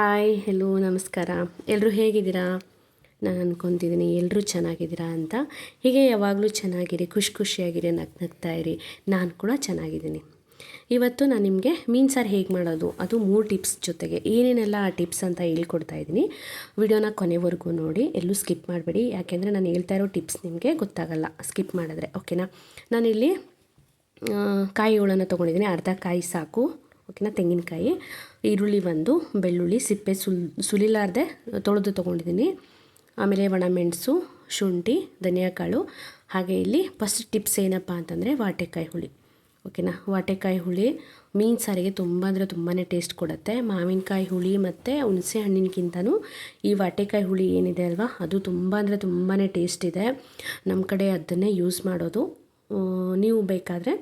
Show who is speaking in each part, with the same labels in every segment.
Speaker 1: Hi hello ನಮಸ್ಕಾರ. ಎಲ್ಲರೂ ಹೇಗಿದ್ದೀರಾ? ನಾನು ಅಂದ್ಕೊತಿದ್ದೀನಿ ಎಲ್ಲರೂ ಚೆನ್ನಾಗಿದ್ದೀರಾ ಅಂತ. ಹೀಗೆ ಯಾವಾಗಲೂ ಚೆನ್ನಾಗಿರಿ, ಖುಷಿ ಖುಷಿಯಾಗಿರಿ ನಗ್ ನಗ್ತಾ ಇರಿ. ನಾನು ಕೂಡ ಚೆನ್ನಾಗಿದ್ದೀನಿ. ಇವತ್ತು ನಾನು ನಿಮಗೆ ಮೀನು ಸಾರು ಹೇಗೆ ಮಾಡೋದು, ಅದು ಮೂರು ಟಿಪ್ಸ್ ಜೊತೆಗೆ. ಏನೇನೆಲ್ಲ ಆ ಟಿಪ್ಸ್ ಅಂತ ಹೇಳ್ಕೊಡ್ತಾ ಇದ್ದೀನಿ. ವಿಡಿಯೋನ ಕೊನೆವರೆಗೂ ನೋಡಿ, ಎಲ್ಲೂ ಸ್ಕಿಪ್ ಮಾಡಬೇಡಿ. ಯಾಕೆಂದರೆ ನಾನು ಹೇಳ್ತಾ ಇರೋ ಟಿಪ್ಸ್ ನಿಮಗೆ ಗೊತ್ತಾಗಲ್ಲ, ಸ್ಕಿಪ್ ಮಾಡಿದ್ರೆ. ಓಕೆನಾ? ನಾನಿಲ್ಲಿ ಕಾಯಿ ಹೋಳನ್ನು ತೊಗೊಂಡಿದ್ದೀನಿ, ಅರ್ಧ ಕಾಯಿ ಸಾಕು. ಓಕೆನಾ ತೆಂಗಿನಕಾಯಿ, ಈರುಳ್ಳಿ ಒಂದು, ಬೆಳ್ಳುಳ್ಳಿ, ಸಿಪ್ಪೆ ಸುಲ್, ಸುಲಿಲಾರ್ದೆ ತೊಳೆದು ತೊಗೊಂಡಿದ್ದೀನಿ. ಆಮೇಲೆ ಒಣಮೆಣಸು ಶುಂಠಿ, ಧನಿಯಾಕಾಳು, ಹಾಗೆ ಇಲ್ಲಿ ಫಸ್ಟ್ ಟಿಪ್ಸ್ ಏನಪ್ಪ ಅಂತಂದರೆ ವಾಟೆಕಾಯಿ ಹುಳಿ. ಓಕೆನಾ ವಾಟೆಕಾಯಿ ಹುಳಿ ಮೀನು ಸಾರಿಗೆ ತುಂಬ ಅಂದರೆ ತುಂಬಾ ಟೇಸ್ಟ್ ಕೊಡುತ್ತೆ. ಮಾವಿನಕಾಯಿ ಹುಳಿ ಮತ್ತು ಹುಣಸೆ ಹಣ್ಣಿನಕ್ಕಿಂತನೂ ಈ ವಾಟೆಕಾಯಿ ಹುಳಿ ಏನಿದೆ ಅಲ್ವಾ, ಅದು ತುಂಬ ಅಂದರೆ ತುಂಬಾ ಟೇಸ್ಟ್ ಇದೆ. ನಮ್ಮ ಕಡೆ ಅದನ್ನೇ ಯೂಸ್ ಮಾಡೋದು. ನೀವು ಬೇಕಾದರೆ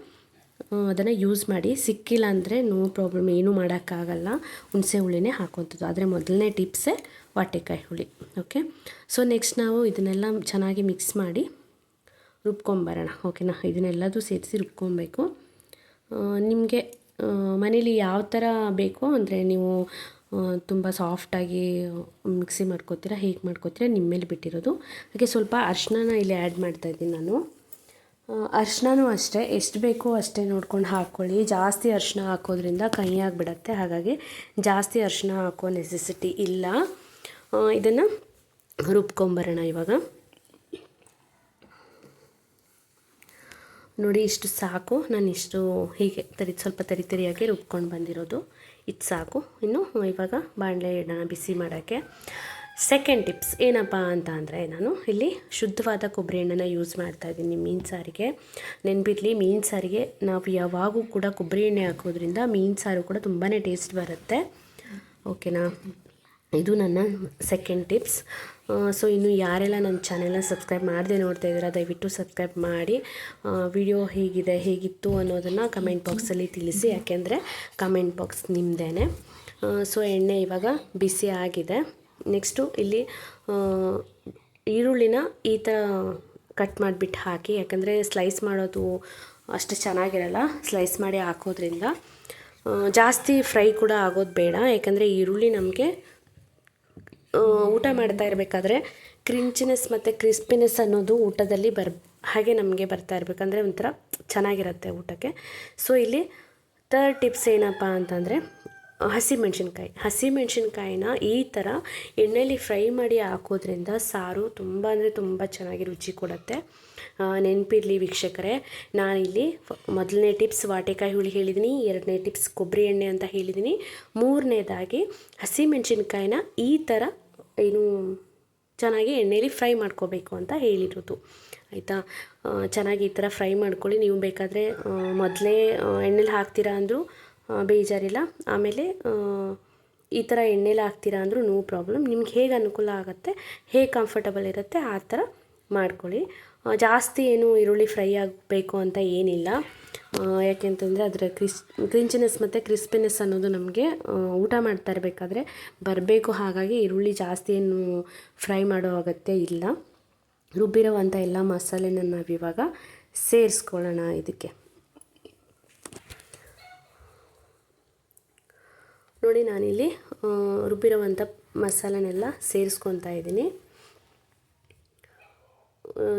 Speaker 1: ಅದನ್ನು ಯೂಸ್ ಮಾಡಿ ಸಿಕ್ಕಿಲ್ಲ ಅಂದರೆ ನೋ ಪ್ರಾಬ್ಲಮ್ ಏನೂ ಮಾಡೋಕ್ಕಾಗಲ್ಲ. ಹುಣಸೆ ಹುಳಿನೇ ಹಾಕೋಂಥದ್ದು ಆದರೆ ಮೊದಲನೇ ಟಿಪ್ಸೇ ವಾಟೆಕಾಯಿ ಹುಳಿ. ಓಕೆ ಸೊ ನೆಕ್ಸ್ಟ್ ನಾವು ಇದನ್ನೆಲ್ಲ ಚೆನ್ನಾಗಿ ಮಿಕ್ಸ್ ಮಾಡಿ ರುಬ್ಕೊಂಬರೋಣ. ಓಕೆನಾ ಇದನ್ನೆಲ್ಲದೂ ಸೇರಿಸಿ ರುಬ್ಕೊಬೇಕು. ನಿಮಗೆ ಮನೇಲಿ ಯಾವ ಥರ ಬೇಕೋ ಅಂದರೆ ನೀವು ತುಂಬ ಸಾಫ್ಟಾಗಿ ಮಿಕ್ಸಿ ಮಾಡ್ಕೋತೀರಾ, ಹೇಗೆ ಮಾಡ್ಕೋತೀರಾ ನಿಮ್ಮ ಮೇಲೆ ಬಿಟ್ಟಿರೋದು. ಹಾಗೆ ಸ್ವಲ್ಪ ಅರ್ಶಿನ ಇಲ್ಲಿ ಆ್ಯಡ್ ಮಾಡ್ತಾಯಿದ್ದೀನಿ ನಾನು. ಅರ್ಶಿನೂ ಅಷ್ಟೇ. ಎಷ್ಟು ಬೇಕೋ ಅಷ್ಟೇ ನೋಡ್ಕೊಂಡು ಹಾಕ್ಕೊಳ್ಳಿ. ಜಾಸ್ತಿ ಅರಿಶಿಣ ಹಾಕೋದ್ರಿಂದ ಕಹಿ ಆಗಿಬಿಡತ್ತೆ. ಹಾಗಾಗಿ ಜಾಸ್ತಿ ಅರ್ಶಿನ ಹಾಕೋ ನೆಸೆಸಿಟಿ ಇಲ್ಲ. ಇದನ್ನು ರುಬ್ಕೊಂಬರೋಣ ಇವಾಗ. ನೋಡಿ, ಇಷ್ಟು ಸಾಕು. ನಾನು ಇಷ್ಟು ಹೀಗೆ ತರಿ, ಸ್ವಲ್ಪ ತರಿ ತರಿಯಾಗಿ ರುಬ್ಕೊಂಡು ಬಂದಿರೋದು. ಇದು ಸಾಕು. ಇನ್ನು ಇವಾಗ ಬಾಣಲೆ ಇಡೋಣ ಬಿಸಿ ಮಾಡೋಕ್ಕೆ. ಸೆಕೆಂಡ್ ಟಿಪ್ಸ್ ಏನಪ್ಪ ಅಂತ ಅಂದರೆ ನಾನು ಇಲ್ಲಿ ಶುದ್ಧವಾದ ಕೊಬ್ಬರಿ ಎಣ್ಣೆನ ಯೂಸ್ ಮಾಡ್ತಾ ಇದ್ದೀನಿ ಮೀನು ಸಾರಿಗೆ. ನೆನ್ಪಿರಲಿ ಮೀನು ಸಾರಿಗೆ ನಾವು ಯಾವಾಗೂ ಕೂಡ ಕೊಬ್ಬರಿ ಎಣ್ಣೆ ಹಾಕೋದ್ರಿಂದ ಮೀನು ಸಾರು ಕೂಡ ತುಂಬಾ ಟೇಸ್ಟ್ ಬರುತ್ತೆ. ಓಕೆನಾ ಇದು ನನ್ನ ಸೆಕೆಂಡ್ ಟಿಪ್ಸ್ ಸೊ ಇನ್ನು ಯಾರೆಲ್ಲ ನನ್ನ ಚಾನೆಲ್ನ ಸಬ್ಸ್ಕ್ರೈಬ್ ಮಾಡದೆ ನೋಡ್ತಾ ಇದ್ದೀರಾ, ದಯವಿಟ್ಟು ಸಬ್ಸ್ಕ್ರೈಬ್ ಮಾಡಿ. ವಿಡಿಯೋ ಹೇಗಿದೆ, ಹೇಗಿತ್ತು ಅನ್ನೋದನ್ನು ಕಮೆಂಟ್ ಬಾಕ್ಸಲ್ಲಿ ತಿಳಿಸಿ. ಯಾಕೆಂದರೆ ಕಮೆಂಟ್ ಬಾಕ್ಸ್ ನಿಮ್ಮದೇ ಸೊ ಎಣ್ಣೆ ಇವಾಗ ಬಿಸಿ ಆಗಿದೆ. ನೆಕ್ಸ್ಟು ಇಲ್ಲಿ ಈರುಳ್ಳಿನ ಈ ಥರ ಕಟ್ ಮಾಡಿಬಿಟ್ಟು ಹಾಕಿ, ಯಾಕಂದರೆ ಸ್ಲೈಸ್ ಮಾಡೋದು ಅಷ್ಟು ಚೆನ್ನಾಗಿರಲ್ಲ ಸ್ಲೈಸ್ ಮಾಡಿ ಹಾಕೋದ್ರಿಂದ. ಜಾಸ್ತಿ ಫ್ರೈ ಕೂಡ ಆಗೋದು ಬೇಡ, ಯಾಕಂದರೆ ಈರುಳ್ಳಿ ನಮಗೆ ಊಟ ಮಾಡ್ತಾ ಇರಬೇಕಾದ್ರೆ ಕ್ರಿಂಚಿನೆಸ್ ಮತ್ತು ಕ್ರಿಸ್ಪಿನೆಸ್ ಅನ್ನೋದು ಊಟದಲ್ಲಿ ಬರ್, ಹಾಗೆ ನಮಗೆ ಬರ್ತಾ ಇರಬೇಕಂದ್ರೆ ಒಂಥರ ಚೆನ್ನಾಗಿರುತ್ತೆ ಊಟಕ್ಕೆ. ಸೊ ಇಲ್ಲಿ ಥರ್ಡ್ ಟಿಪ್ಸ್ ಏನಪ್ಪ ಅಂತಂದರೆ ಹಸಿಮೆಣ್ಸಿನ್ಕಾಯಿ. ಹಸಿಮೆಣ್ಸಿನ್ಕಾಯಿನ ಈ ಥರ ಎಣ್ಣೆಲಿ ಫ್ರೈ ಮಾಡಿ ಹಾಕೋದ್ರಿಂದ ಸಾರು ತುಂಬ ಅಂದರೆ ತುಂಬ ಚೆನ್ನಾಗಿ ರುಚಿ ಕೊಡುತ್ತೆ. ನೆನಪಿರಲಿ ವೀಕ್ಷಕರೇ, ನಾನಿಲ್ಲಿ ಮೊದಲನೇ ಟಿಪ್ಸ್ ವಾಟೆಕಾಯಿ ಹುಳಿ ಹೇಳಿದ್ದೀನಿ ಎರಡನೇ ಟಿಪ್ಸ್ ಕೊಬ್ಬರಿ ಎಣ್ಣೆ ಅಂತ ಹೇಳಿದ್ದೀನಿ ಮೂರನೇದಾಗಿ ಹಸಿಮೆಣ್ಸಿನ್ಕಾಯಿನ ಈ ಥರ ಏನು ಚೆನ್ನಾಗಿ ಎಣ್ಣೆಲಿ ಫ್ರೈ ಮಾಡ್ಕೋಬೇಕು ಅಂತ ಹೇಳಿರೋದು. ಆಯಿತಾ? ಚೆನ್ನಾಗಿ ಈ ಥರ ಫ್ರೈ ಮಾಡ್ಕೊಳ್ಳಿ. ನೀವು ಬೇಕಾದರೆ ಮೊದಲೇ ಎಣ್ಣೆಲಿ ಹಾಕ್ತೀರಾ ಅಂದರೂ ಬೇಜಾರಿಲ್ಲ. ಆಮೇಲೆ ಈ ಥರ ಎಣ್ಣೆಲಿ ಹಾಕ್ತೀರಾ ಅಂದರೂ ನೋ ಪ್ರಾಬ್ಲಮ್. ನಿಮ್ಗೆ ಹೇಗೆ ಅನುಕೂಲ ಆಗುತ್ತೆ, ಹೇಗೆ ಕಂಫರ್ಟಬಲ್ ಇರುತ್ತೆ, ಆ ಥರ ಮಾಡ್ಕೊಳ್ಳಿ. ಜಾಸ್ತಿ ಏನು ಈರುಳ್ಳಿ ಫ್ರೈ ಆಗಬೇಕು ಅಂತ ಏನಿಲ್ಲ. ಯಾಕೆಂತಂದರೆ ಅದರ ಕ್ರಿಸ್, ಕ್ರಿಂಚಿನೆಸ್ ಮತ್ತು ಕ್ರಿಸ್ಪಿನೆಸ್ ಅನ್ನೋದು ನಮಗೆ ಊಟ ಮಾಡ್ತಾ ಇರಬೇಕಾದ್ರೆ ಬರಬೇಕು. ಹಾಗಾಗಿ ಈರುಳ್ಳಿ ಜಾಸ್ತಿ ಏನು ಫ್ರೈ ಮಾಡೋ ಅಗತ್ಯ ಇಲ್ಲ. ರುಬ್ಬಿರೋವಂಥ ಎಲ್ಲ ಮಸಾಲೆನ ನಾವಿವಾಗ ಸೇರಿಸ್ಕೊಳ್ಳೋಣ ಇದಕ್ಕೆ. ನೋಡಿ ನಾನಿಲ್ಲಿ ರುಬ್ಬಿರುವಂಥ ಮಸಾಲೆನೆಲ್ಲ ಸೇರಿಸ್ಕೊತಾ ಇದ್ದೀನಿ.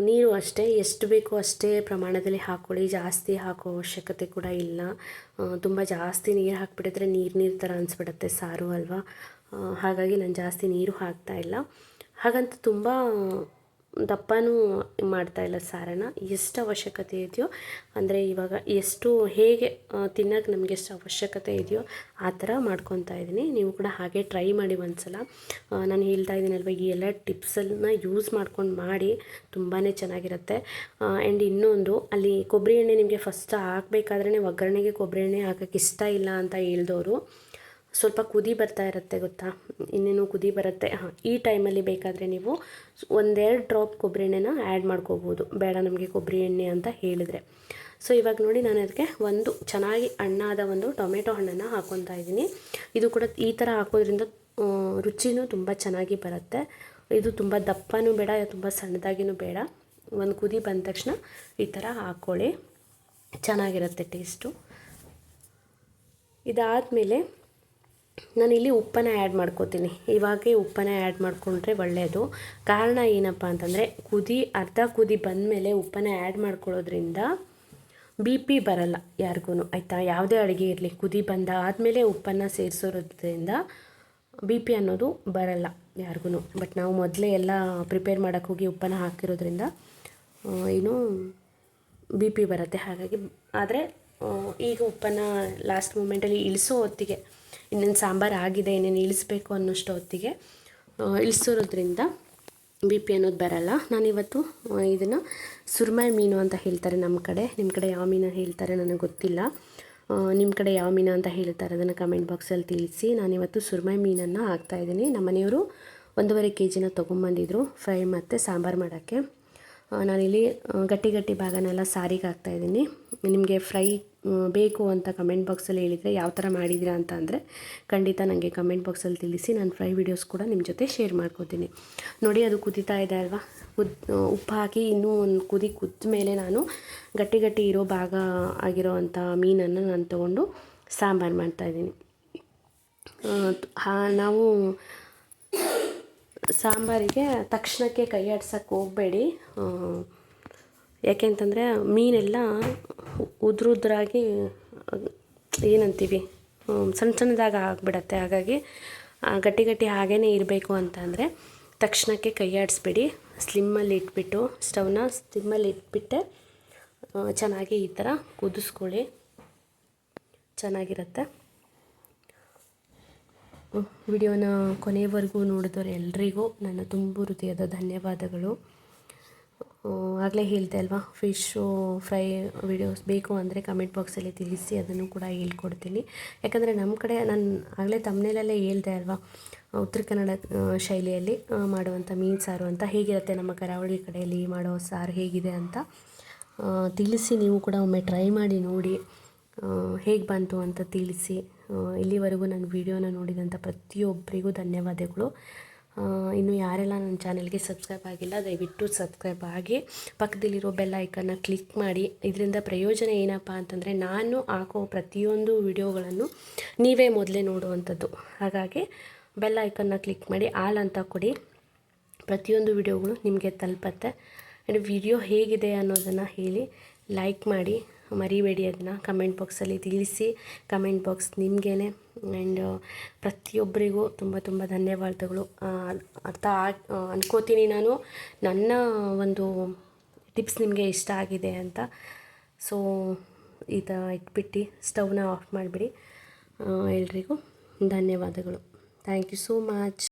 Speaker 1: ನೀರು ಅಷ್ಟೇ, ಎಷ್ಟು ಬೇಕೋ ಅಷ್ಟೇ ಪ್ರಮಾಣದಲ್ಲಿ ಹಾಕ್ಕೊಳ್ಳಿ ಜಾಸ್ತಿ ಹಾಕೋ ಅವಶ್ಯಕತೆ ಕೂಡ ಇಲ್ಲ. ತುಂಬ ಜಾಸ್ತಿ ನೀರು ಹಾಕಿಬಿಟ್ಟಿದ್ರೆ ನೀರು ನೀರು ಥರ ಅನಿಸ್ಬಿಡುತ್ತೆ, ಸಾರು ಅಲ್ವಾ? ಹಾಗಾಗಿ ನಾನು ಜಾಸ್ತಿ ನೀರು ಹಾಕ್ತಾ ಇಲ್ಲ. ಹಾಗಂತ ತುಂಬ ದಪ್ಪನೂ ಮಾಡ್ತಾ ಇಲ್ಲ ಸಾರನ್ನು ಎಷ್ಟು ಅವಶ್ಯಕತೆ ಇದೆಯೋ, ಅಂದರೆ ಇವಾಗ ಎಷ್ಟು ಹೇಗೆ ತಿನ್ನೋಕ್ಕೆ ನಮಗೆ ಎಷ್ಟು ಅವಶ್ಯಕತೆ ಇದೆಯೋ ಆ ಥರ ಮಾಡ್ಕೊತಾ ಇದ್ದೀನಿ. ನೀವು ಕೂಡ ಹಾಗೆ ಟ್ರೈ ಮಾಡಿ ಒಂದ್ಸಲ. ನಾನು ಹೇಳ್ತಾ ಇದ್ದೀನಲ್ವ, ಈ ಎಲ್ಲ ಟಿಪ್ಸನ್ನು ಯೂಸ್ ಮಾಡ್ಕೊಂಡು ಮಾಡಿ ತುಂಬಾ ಚೆನ್ನಾಗಿರುತ್ತೆ. ಆ್ಯಂಡ್ ಇನ್ನೊಂದು, ಅಲ್ಲಿ ಕೊಬ್ಬರಿ ಎಣ್ಣೆ ನಿಮಗೆ ಫಸ್ಟ್ ಹಾಕಬೇಕಾದ್ರೆ ಒಗ್ಗರಣೆಗೆ ಕೊಬ್ಬರಿ ಎಣ್ಣೆ ಹಾಕೋಕ್ಕೆ ಇಷ್ಟ ಇಲ್ಲ ಅಂತ ಹೇಳ್ದವರು ಸ್ವಲ್ಪ ಕುದಿ ಬರ್ತಾ ಇರುತ್ತೆ ಗೊತ್ತಾ? ಇನ್ನೇನು ಕುದಿ ಬರುತ್ತೆ? ಹಾಂ, ಈ ಟೈಮಲ್ಲಿ ಬೇಕಾದರೆ ನೀವು ಒಂದೆರಡು ಡ್ರಾಪ್ ಕೊಬ್ಬರಿ ಎಣ್ಣೆನ ಆ್ಯಡ್ ಮಾಡ್ಕೋಬೋದು. ಬೇಡ ನಮಗೆ ಕೊಬ್ಬರಿ ಎಣ್ಣೆ ಅಂತ ಹೇಳಿದರೆ. ಸೊ, ಇವಾಗ ನೋಡಿ ನಾನು ಅದಕ್ಕೆ ಒಂದು ಚೆನ್ನಾಗಿ ಹಣ್ಣಾದ ಒಂದು ಟೊಮೆಟೊ ಹಣ್ಣನ್ನು ಹಾಕೊತಾ ಇದ್ದೀನಿ. ಇದು ಕೂಡ ಈ ಥರ ಹಾಕೋದ್ರಿಂದ ರುಚಿನೂ ತುಂಬ ಚೆನ್ನಾಗಿ ಬರುತ್ತೆ. ಇದು ತುಂಬ ದಪ್ಪನೂ ಬೇಡ ತುಂಬ ಸಣ್ಣದಾಗಿನೂ ಬೇಡ. ಒಂದು ಕುದಿ ಬಂದ ತಕ್ಷಣ ಈ ಥರ ಹಾಕ್ಕೊಳ್ಳಿ ಚೆನ್ನಾಗಿರುತ್ತೆ ಟೇಸ್ಟು. ಇದಾದಮೇಲೆ ನಾನಿಲ್ಲಿ ಉಪ್ಪನ್ನ ಆ್ಯಡ್ ಮಾಡ್ಕೋತೀನಿ. ಇವಾಗೇ ಉಪ್ಪನ್ನ ಆ್ಯಡ್ ಮಾಡಿಕೊಂಡ್ರೆ ಒಳ್ಳೆಯದು ಕಾರಣ ಏನಪ್ಪ ಅಂತಂದರೆ, ಕುದಿ, ಅರ್ಧ ಕುದಿ ಬಂದಮೇಲೆ ಉಪ್ಪನ್ನ ಆ್ಯಡ್ ಮಾಡ್ಕೊಳ್ಳೋದ್ರಿಂದ ಬಿ ಪಿ ಬರಲ್ಲ ಯಾರಿಗೂ ಆಯಿತಾ? ಯಾವುದೇ ಅಡುಗೆ ಇರಲಿ, ಕುದಿ ಬಂದ ಆದಮೇಲೆ ಉಪ್ಪನ್ನು ಸೇರಿಸೋದ್ರಿಂದ ಬಿ ಪಿ ಅನ್ನೋದು ಬರಲ್ಲ ಯಾರಿಗೂ ಬಟ್ ನಾವು ಮೊದಲೇ ಎಲ್ಲ ಪ್ರಿಪೇರ್ ಮಾಡೋಕ್ಕೆ ಹೋಗಿ ಉಪ್ಪನ್ನು ಹಾಕಿರೋದ್ರಿಂದ ಏನು ಬಿ ಪಿ ಬರುತ್ತೆ. ಹಾಗಾಗಿ, ಆದರೆ ಈಗ ಉಪ್ಪನ್ನ ಲಾಸ್ಟ್ ಮೂಮೆಂಟಲ್ಲಿ ಇಳಿಸೋ ಹೊತ್ತಿಗೆ, ಇನ್ನೇನು ಸಾಂಬಾರು ಆಗಿದೆ, ಇನ್ನೇನು ಇಳಿಸ್ಬೇಕು ಅನ್ನೋಷ್ಟು ಹೊತ್ತಿಗೆ ಇಳಿಸಿರೋದ್ರಿಂದ ಬಿ ಪಿ ಅನ್ನೋದು ಬರಲ್ಲ. ನಾನಿವತ್ತು ಇದನ್ನು ಸುರ್ಮೈ ಮೀನು ಅಂತ ಹೇಳ್ತಾರೆ ನಮ್ಮ ಕಡೆ. ನಿಮ್ಮ ಕಡೆ ಯಾವ ಮೀನು ಹೇಳ್ತಾರೆ ನನಗೆ ಗೊತ್ತಿಲ್ಲ. ನಿಮ್ಮ ಕಡೆ ಯಾವ ಮೀನು ಅಂತ ಹೇಳ್ತಾರೆ ಅದನ್ನು ಕಮೆಂಟ್ ಬಾಕ್ಸಲ್ಲಿ ತಿಳಿಸಿ. ನಾನಿವತ್ತು ಸುರ್ಮೈ ಮೀನನ್ನು ಹಾಕ್ತಾಯಿದ್ದೀನಿ ನಮ್ಮ ಮನೆಯವರು ಒಂದೂವರೆ ಕೆ ಜಿನ ತೊಗೊಂಬಂದಿದ್ರು ಫ್ರೈ ಮತ್ತು ಸಾಂಬಾರು ಮಾಡೋಕ್ಕೆ. ನಾನಿಲ್ಲಿ ಗಟ್ಟಿ ಗಟ್ಟಿ ಭಾಗನೆಲ್ಲ ಸಾರಿಗೆ ಹಾಕ್ತಾಯಿದ್ದೀನಿ ನಿಮಗೆ ಫ್ರೈ ಬೇಕು ಅಂತ ಕಮೆಂಟ್ ಬಾಕ್ಸಲ್ಲಿ ಹೇಳಿದರೆ ಯಾವ ಥರ ಮಾಡಿದ್ದೀರಾ ಅಂತ ಅಂದರೆ ಖಂಡಿತ ನನಗೆ ಕಮೆಂಟ್ ಬಾಕ್ಸಲ್ಲಿ ತಿಳಿಸಿ, ನಾನು ಫ್ರೈ ವೀಡಿಯೋಸ್ ಕೂಡ ನಿಮ್ಮ ಜೊತೆ ಶೇರ್ ಮಾಡ್ಕೋತೀನಿ. ನೋಡಿ, ಅದು ಕುದೀತಾ ಇದೆ ಅಲ್ವಾ? ಕುದ್ ಉಪ್ಪು ಹಾಕಿ ಇನ್ನೂ ಒಂದು ಕುದಿ ಕುದ್ದ ಮೇಲೆ ನಾನು ಗಟ್ಟಿ ಗಟ್ಟಿ ಇರೋ ಭಾಗ ಆಗಿರೋ ಅಂಥ ಮೀನನ್ನು ನಾನು ತೊಗೊಂಡು ಸಾಂಬಾರು ಮಾಡ್ತಾಯಿದ್ದೀನಿ ನಾವು ಸಾಂಬಾರಿಗೆ ತಕ್ಷಣಕ್ಕೆ ಕೈ ಆಡ್ಸೋಕ್ಕೆ ಹೋಗಬೇಡಿ. ಯಾಕೆಂತಂದರೆ ಮೀನೆಲ್ಲ ಉದ್ರ ಉದ್ರಾಗಿ ಏನಂತೀವಿ ಸಣ್ಣ ಸಣ್ಣದಾಗ ಆಗಿಬಿಡತ್ತೆ. ಹಾಗಾಗಿ ಗಟ್ಟಿ ಗಟ್ಟಿ ಹಾಗೇ ಇರಬೇಕು ಅಂತಂದರೆ ತಕ್ಷಣಕ್ಕೆ ಕೈಯಾಡಿಸ್ಬೇಡಿ. ಸ್ಲಿಮ್ಮಲ್ಲಿ ಇಟ್ಬಿಟ್ಟು, ಸ್ಟವ್ನ ಸ್ಲಿಮ್ಮಲ್ಲಿ ಇಟ್ಬಿಟ್ಟೆ ಚೆನ್ನಾಗಿ ಈ ಥರ ಕುದಿಸ್ಕೊಳ್ಳಿ. ಚೆನ್ನಾಗಿರುತ್ತೆ. ವಿಡಿಯೋನ ಕೊನೆಯವರೆಗೂ ನೋಡಿದವರು ಎಲ್ರಿಗೂ ನನ್ನ ತುಂಬ ಹೃದಯದ ಧನ್ಯವಾದಗಳು. ಆಗಲೇ ಹೇಳ್ದೆ ಅಲ್ವಾ? ಫಿಶ್ಶು ಫ್ರೈ ವಿಡಿಯೋಸ್ ಬೇಕು ಅಂದರೆ ಕಮೆಂಟ್ ಬಾಕ್ಸಲ್ಲಿ ತಿಳಿಸಿ ಅದನ್ನು ಕೂಡ ಹೇಳ್ಕೊಡ್ತೀನಿ. ಯಾಕಂದರೆ ನಮ್ಮ ಕಡೆ ನಾನು ಆಗಲೇ ತಮ್ಮನೇಲಲ್ಲೇ ಹೇಳ್ದೆ ಅಲ್ವಾ? ಉತ್ತರ ಕನ್ನಡ ಶೈಲಿಯಲ್ಲಿ ಮಾಡುವಂಥ ಮೀನು ಸಾರು ಅಂತ. ಹೇಗಿರುತ್ತೆ ನಮ್ಮ ಕರಾವಳಿ ಕಡೆಯಲ್ಲಿ ಮಾಡೋ ಸಾರು ಹೇಗಿದೆ ಅಂತ ತಿಳಿಸಿ ನೀವು ಕೂಡ ಒಮ್ಮೆ ಟ್ರೈ ಮಾಡಿ ನೋಡಿ ಹೇಗೆ ಬಂತು ಅಂತ ತಿಳಿಸಿ. ಇಲ್ಲಿವರೆಗೂ ನನ್ನ ವಿಡಿಯೋನ ನೋಡಿದಂಥ ಪ್ರತಿಯೊಬ್ಬರಿಗೂ ಧನ್ಯವಾದಗಳು. ಇನ್ನು ಯಾರೆಲ್ಲ ನನ್ನ ಚಾನೆಲ್ಗೆ ಸಬ್ಸ್ಕ್ರೈಬ್ ಆಗಿಲ್ಲ, ದಯವಿಟ್ಟು ಸಬ್ಸ್ಕ್ರೈಬ್ ಆಗಿ. ಪಕ್ಕದಲ್ಲಿರೋ ಬೆಲ್ ಐಕನ್ನ ಕ್ಲಿಕ್ ಮಾಡಿ. ಇದರಿಂದ ಪ್ರಯೋಜನ ಏನಪ್ಪ ಅಂತಂದರೆ ನಾನು ಹಾಕೋ ಪ್ರತಿಯೊಂದು ವಿಡಿಯೋಗಳನ್ನು ನೀವೇ ಮೊದಲೇ ನೋಡುವಂಥದ್ದು. ಹಾಗಾಗಿ ಬೆಲ್ ಐಕನ್ನ ಕ್ಲಿಕ್ ಮಾಡಿ, ಆಲ್ ಅಂತ ಕೊಡಿ. ಪ್ರತಿಯೊಂದು ವಿಡಿಯೋಗಳು ನಿಮಗೆ ತಲುಪತ್ತೆ. ಆ್ಯಂಡ್ ವಿಡಿಯೋ ಹೇಗಿದೆ ಅನ್ನೋದನ್ನು ಹೇಳಿ, ಲೈಕ್ ಮಾಡಿ. ಮರಿಬೇಡಿ ಅದನ್ನ ಕಮೆಂಟ್ ಬಾಕ್ಸಲ್ಲಿ ತಿಳಿಸಿ. Comment box ನಿಮಗೇನೆ. ಆ್ಯಂಡ್ ಪ್ರತಿಯೊಬ್ಬರಿಗೂ ತುಂಬ ತುಂಬ ಧನ್ಯವಾದಗಳು. ಅರ್ಥ ಅನ್ಕೋತೀನಿ ನಾನು. ನನ್ನ ಒಂದು ಟಿಪ್ಸ್ ನಿಮಗೆ ಇಷ್ಟ ಆಗಿದೆ ಅಂತ. ಸೊ ಇದು ಇಟ್ಬಿಟ್ಟು ಸ್ಟವ್ನ ಆಫ್ ಮಾಡಿಬಿಡಿ. ಎಲ್ರಿಗೂ ಧನ್ಯವಾದಗಳು. Thank you so much